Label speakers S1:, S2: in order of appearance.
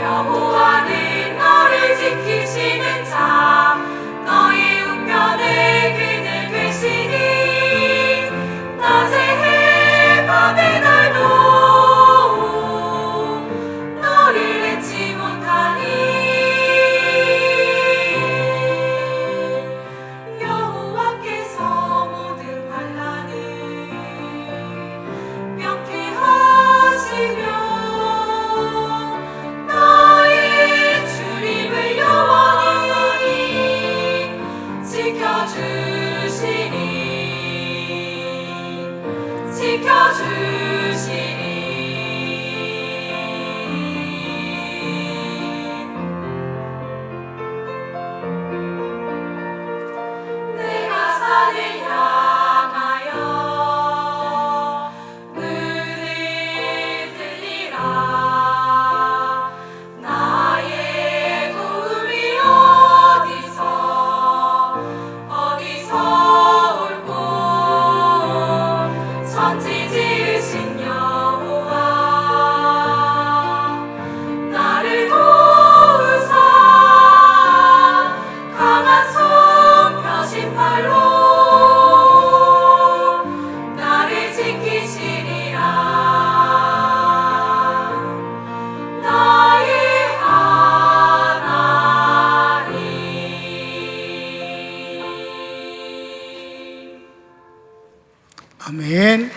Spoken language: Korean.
S1: 여호와는 너를 지키시는 자. 지켜
S2: 아멘.